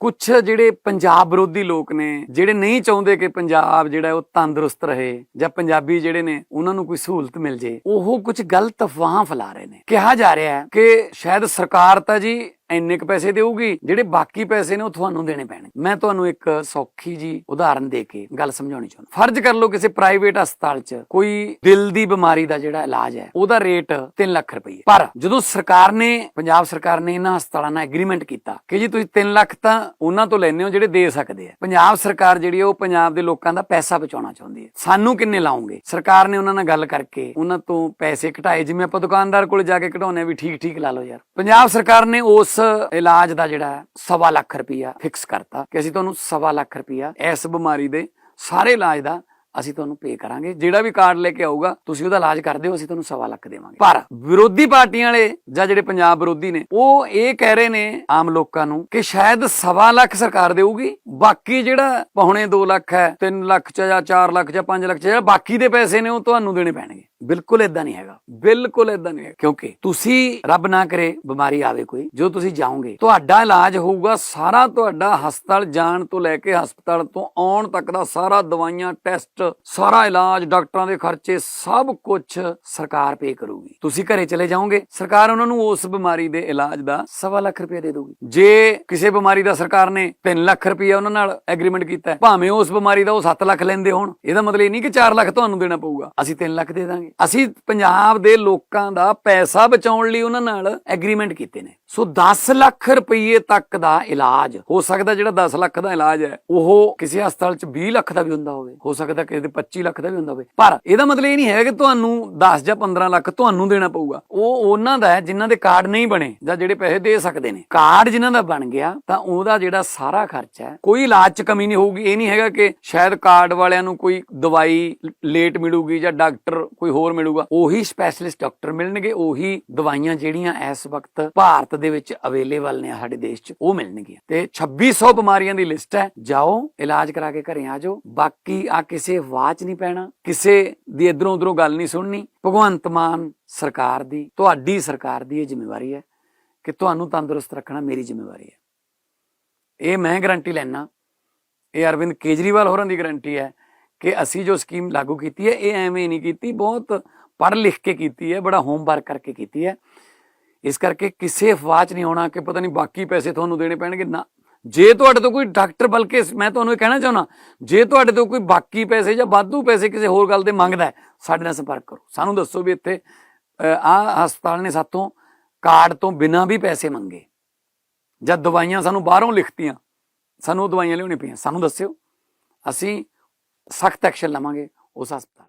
ਕੁਝ ਜਿਹੜੇ ਪੰਜਾਬ ਵਿਰੋਧੀ ਲੋਕ ਨੇ, ਜਿਹੜੇ ਨਹੀਂ ਚਾਹੁੰਦੇ ਕਿ ਪੰਜਾਬ ਜਿਹੜਾ ਉਹ ਤੰਦਰੁਸਤ ਰਹੇ ਜਾਂ ਪੰਜਾਬੀ ਜਿਹੜੇ ਨੇ, ਉਹਨਾਂ ਨੂੰ ਕੋਈ ਸਹੂਲਤ ਮਿਲ ਜੇ, ਉਹ ਕੁਝ ਗਲਤ ਅਫਵਾਹਾਂ ਫੈਲਾ ਰਹੇ ਨੇ। ਕਿਹਾ ਜਾ ਰਿਹਾ ਹੈ ਕਿ ਸ਼ਾਇਦ ਸਰਕਾਰ ਤਾਂ ਜੀ ਇੰਨੇ ਕੁ ਪੈਸੇ ਦੇਊਗੀ, ਜਿਹੜੇ ਬਾਕੀ ਪੈਸੇ ਨੇ ਉਹ ਤੁਹਾਨੂੰ ਦੇਣੇ ਪੈਣੇ ਮੈਂ ਤੁਹਾਨੂੰ ਇੱਕ ਸੌਖੀ ਜੀ ਉਦਾਹਰਨ ਦੇ ਕੇ ਗੱਲ ਸਮਝਾਉਣੀ ਚਾਹੁੰਦਾ। ਫਰਜ਼ ਕਰ ਲਓ ਕਿਸੇ ਪ੍ਰਾਈਵੇਟ ਹਸਪਤਾਲ 'ਚ ਕੋਈ ਦਿਲ ਦੀ ਬਿਮਾਰੀ ਦਾ ਜਿਹੜਾ ਇਲਾਜ ਹੈ, ਉਹਦਾ ਰੇਟ 3 ਲੱਖ ਰੁਪਏ ਪਰ ਜਦੋਂ ਸਰਕਾਰ ਨੇ, ਪੰਜਾਬ ਸਰਕਾਰ ਨੇ ਇਹਨਾਂ ਹਸਪਤਾਲਾਂ ਨਾਲ ਐਗਰੀਮੈਂਟ ਕੀਤਾ ਕਿ ਜੀ ਤੁਸੀਂ 3 ਲੱਖ ਤਾਂ ਉਹਨਾਂ ਤੋਂ ਲੈਣੇ ਹੋ ਜਿਹੜੇ ਦੇ ਸਕਦੇ ਆ। ਪੰਜਾਬ ਸਰਕਾਰ ਜਿਹੜੀ ਹੈ ਉਹ ਪੰਜਾਬ ਦੇ ਲੋਕਾਂ ਦਾ ਪੈਸਾ ਬਚਾਉਣਾ ਚਾਹੁੰਦੀ ਹੈ। ਸਾਨੂੰ ਕਿੰਨੇ ਲਾਉਂਗੇ? ਸਰਕਾਰ ਨੇ ਉਹਨਾਂ ਨਾਲ ਗੱਲ ਕਰਕੇ ਉਹਨਾਂ ਤੋਂ ਪੈਸੇ ਘਟਾਏ। ਜਿਵੇਂ ਆਪਾਂ ਦੁਕਾਨਦਾਰ ਕੋਲ ਜਾ ਕੇ ਘਟਾਉਂਦੇ ਆ ਵੀ ਠੀਕ ਠੀਕ ਲਾ ਲਓ ਯਾਰ। ਪੰਜਾਬ ਸਰਕਾਰ ਨੇ ਉਸ ਇਲਾਜ ਦਾ ਜਿਹੜਾ ਸਵਾ ਲੱਖ ਰੁਪਇਆ ਫਿਕਸ ਕਰਤਾ ਕਿ ਅਸੀਂ ਤੁਹਾਨੂੰ ਸਵਾ ਲੱਖ ਰੁਪਇਆ ਇਸ ਬਿਮਾਰੀ ਦੇ ਸਾਰੇ ਇਲਾਜ ਦਾ ਅਸੀਂ ਤੁਹਾਨੂੰ ਪੇ ਕਰਾਂਗੇ। ਜਿਹੜਾ ਵੀ ਕਾਰਡ ਲੈ ਕੇ ਆਊਗਾ, ਤੁਸੀਂ ਉਹਦਾ ਇਲਾਜ ਕਰ ਦਿਓ, ਅਸੀਂ ਤੁਹਾਨੂੰ ਸਵਾ ਲੱਖ ਦੇਵਾਂਗੇ। ਪਰ ਵਿਰੋਧੀ ਪਾਰਟੀਆਂ ਵਾਲੇ ਜਾਂ ਜਿਹੜੇ ਪੰਜਾਬ ਵਿਰੋਧੀ ਨੇ, ਉਹ ਇਹ ਕਹਿ ਰਹੇ ਨੇ ਆਮ ਲੋਕਾਂ ਨੂੰ ਕਿ ਸ਼ਾਇਦ ਸਵਾ ਲੱਖ ਸਰਕਾਰ ਦੇਊਗੀ, ਬਾਕੀ ਜਿਹੜਾ ਪੌਣੇ 2 ਲੱਖ ਹੈ 3 ਲੱਖ ਚ ਜਾਂ 4 ਲੱਖ ਜਾਂ 5 ਲੱਖ ਚ ਬਾਕੀ ਦੇ ਪੈਸੇ ਨੇ, ਉਹ ਤੁਹਾਨੂੰ ਦੇਣੇ ਪੈਣਗੇ। ਬਿਲਕੁਲ ਇਦਾਂ ਨਹੀਂ ਹੈਗਾ, ਬਿਲਕੁਲ ਇਦਾਂ ਨਹੀਂ ਹੈ ਕਿਉਂਕਿ ਤੁਸੀਂ ਰੱਬ ਨਾ ਕਰੇ, ਬਿਮਾਰੀ ਆਵੇ ਕੋਈ, ਜੋ ਤੁਸੀਂ ਜਾਓਗੇ, ਤੁਹਾਡਾ ਇਲਾਜ ਹੋਊਗਾ ਸਾਰਾ ਤੁਹਾਡਾ ਹਸਪਤਾਲ ਜਾਣ ਤੋਂ ਲੈ ਕੇ ਹਸਪਤਾਲ ਤੋਂ ਆਉਣ ਤੱਕ ਦਾ ਸਾਰਾ ਦਵਾਈਆਂ, ਟੈਸਟ, ਸਾਰਾ ਇਲਾਜ, ਡਾਕਟਰਾਂ ਦੇ ਖਰਚੇ, ਸਭ ਕੁਝ ਸਰਕਾਰ ਪੇ ਕਰੂਗੀ। ਤੁਸੀਂ ਘਰੇ ਚਲੇ ਜਾਓਗੇ, ਸਰਕਾਰ ਉਹਨਾਂ ਨੂੰ ਉਸ ਬਿਮਾਰੀ ਦੇ ਇਲਾਜ ਦਾ ਸਵਾ ਲੱਖ ਰੁਪਏ ਦੇ ਦਊਗੀ। ਜੇ ਕਿਸੇ ਬਿਮਾਰੀ ਦਾ ਸਰਕਾਰ ਨੇ 3 ਲੱਖ ਰੁਪਏ ਉਹਨਾਂ ਨਾਲ ਐਗਰੀਮੈਂਟ ਕੀਤਾ, ਭਾਵੇਂ ਉਸ ਬਿਮਾਰੀ ਦਾ ਉਹ 7 ਲੱਖ ਲੈਂਦੇ ਹੋਣ, ਇਹਦਾ ਮਤਲਬ ਇਹ ਨਹੀਂ ਕਿ 4 ਲੱਖ ਤੁਹਾਨੂੰ ਦੇਣਾ ਪਊਗਾ, ਅਸੀਂ 3 ਲੱਖ ਦੇ ਦਾਂਗੇ। ਅਸੀਂ ਪੰਜਾਬ ਦੇ ਲੋਕਾਂ ਦਾ ਪੈਸਾ ਬਚਾਉਣ ਲਈ ਉਹਨਾਂ ਨਾਲ ਐਗਰੀਮੈਂਟ ਕੀਤੇ ਨੇ। ਸੋ 10 ਲੱਖ ਰੁਪਏ ਤੱਕ ਦਾ ਇਲਾਜ, ਹੋ ਸਕਦਾ ਜਿਹੜਾ 10 ਲੱਖ ਦਾ ਇਲਾਜ ਹੈ, ਉਹ ਕਿਸੇ ਹਸਪਤਾਲ 'ਚ 20 ਲੱਖ ਦਾ ਵੀ ਹੁੰਦਾ ਹੋਵੇ, ਹੋ ਸਕਦਾ ਕਿਸੇ ਦੇ 25 ਲੱਖ ਦਾ ਵੀ ਹੁੰਦਾ ਹੋਵੇ। ਪਰ ਇਹਦਾ ਮਤਲਬ ਇਹ ਨਹੀਂ ਹੈ ਕਿ ਤੁਹਾਨੂੰ 10 ਜਾਂ 15 ਲੱਖ ਤੁਹਾਨੂੰ ਦੇਣਾ ਪਊਗਾ। ਉਹ ਉਹਨਾਂ ਦਾ ਹੈ ਜਿਨ੍ਹਾਂ ਦੇ ਕਾਰਡ ਨਹੀਂ ਬਣੇ ਜਾਂ ਜਿਹੜੇ ਪੈਸੇ ਦੇ ਸਕਦੇ ਨੇ। ਕਾਰਡ ਜਿਨ੍ਹਾਂ ਦਾ ਬਣ ਗਿਆ, ਤਾਂ ਉਹਦਾ ਜਿਹੜਾ ਸਾਰਾ ਖਰਚਾ ਹੈ, ਕੋਈ ਇਲਾਜ 'ਚ ਕਮੀ ਨਹੀਂ ਹੋਊਗੀ। ਇਹ ਨਹੀਂ ਹੈਗਾ ਕਿ ਸ਼ਾਇਦ ਕਾਰਡ ਵਾਲਿਆਂ ਨੂੰ ਕੋਈ ਦਵਾਈ ਲੇਟ ਮਿਲੂਗੀ ਜਾਂ ਡਾਕਟਰ ਕੋਈ ਹੋਰ ਮਿਲੂਗਾ। ਉਹੀ ਸਪੈਸ਼ਲਿਸਟ ਡਾਕਟਰ ਮਿਲਣਗੇ, ਉਹੀ ਦਵਾਈਆਂ ਜਿਹੜੀਆਂ ਇਸ ਵਕਤ ਭਾਰਤ ਦੇ ਵਿੱਚ ਅਵੇਲੇਬਲ ਨੇ ਸਾਡੇ ਦੇਸ਼ 'ਚ, ਉਹ ਮਿਲਣਗੀਆਂ। ਤੇ 2600 ਬਿਮਾਰੀਆਂ ਦੀ ਲਿਸਟ ਹੈ। ਜਾਓ, ਇਲਾਜ ਕਰਾ ਕੇ ਘਰੇ ਆ ਜਾਓ। ਬਾਕੀ ਆ ਕਿਸੇ ਵਾਚ ਨਹੀਂ ਪੈਣਾ, ਕਿਸੇ ਦੀ ਇਧਰੋਂ ਉਧਰੋਂ ਗੱਲ ਨਹੀਂ ਸੁਣਨੀ। ਭਗਵੰਤ ਮਾਨ ਸਰਕਾਰ ਦੀ, ਤੁਹਾਡੀ ਸਰਕਾਰ ਦੀ ਇਹ ਜ਼ਿੰਮੇਵਾਰੀ ਹੈ ਕਿ ਤੁਹਾਨੂੰ ਤੰਦਰੁਸਤ ਰੱਖਣਾ ਮੇਰੀ ਜ਼ਿੰਮੇਵਾਰੀ ਹੈ। ਇਹ ਮੈਂ ਗਾਰੰਟੀ ਲੈਣਾ ਇਹ ਅਰਵਿੰਦ ਕੇਜਰੀਵਾਲ ਹੋਰਾਂ ਦੀ ਗਾਰੰਟੀ ਹੈ। ਕਿ ਅਸੀਂ ਜੋ ਸਕੀਮ ਲਾਗੂ ਕੀਤੀ ਹੈ, ਇਹ ਐਵੇਂ ਨਹੀਂ ਕੀਤੀ, ਬਹੁਤ ਪੜ੍ਹ ਲਿਖ ਕੇ ਕੀਤੀ ਹੈ, ਬੜਾ ਹੋਮਵਰਕ ਕਰਕੇ ਕੀਤੀ ਹੈ। ਇਸ ਕਰਕੇ ਕਿਸੇ ਅਫਵਾਹ 'ਚ ਨਹੀਂ ਆਉਣਾ ਕਿ ਪਤਾ ਨਹੀਂ ਬਾਕੀ ਪੈਸੇ ਤੁਹਾਨੂੰ ਦੇਣੇ ਪੈਣਗੇ। ਨਾ, ਜੇ ਤੁਹਾਡੇ ਤੋਂ ਕੋਈ ਡਾਕਟਰ ਬਲਕਿ ਮੈਂ ਤੁਹਾਨੂੰ ਇਹ ਕਹਿਣਾ ਚਾਹੁੰਦਾ, ਜੇ ਤੁਹਾਡੇ ਤੋਂ ਕੋਈ ਬਾਕੀ ਪੈਸੇ ਜਾਂ ਵਾਧੂ ਪੈਸੇ ਕਿਸੇ ਹੋਰ ਗੱਲ 'ਤੇ ਮੰਗਦਾ ਸਾਡੇ ਨਾਲ ਸੰਪਰਕ ਕਰੋ। ਸਾਨੂੰ ਦੱਸੋ ਵੀ ਇੱਥੇ ਆ ਹਸਪਤਾਲ ਨੇ ਸਾਤੋਂ ਕਾਰਡ ਤੋਂ ਬਿਨਾਂ ਵੀ ਪੈਸੇ ਮੰਗੇ। ਜਾਂ ਦਵਾਈਆਂ ਸਾਨੂੰ ਬਾਹਰੋਂ ਲਿਖਤੀਆਂ, ਸਾਨੂੰ ਦਵਾਈਆਂ ਲਿਆਉਣੀ ਪਈਆਂ, ਸਾਨੂੰ ਦੱਸਿਓ। ਅਸੀਂ ਸਖਤ ਐਕਸ਼ਨ ਲਵਾਂਗੇ ਉਸ ਹਸਪਤਾਲ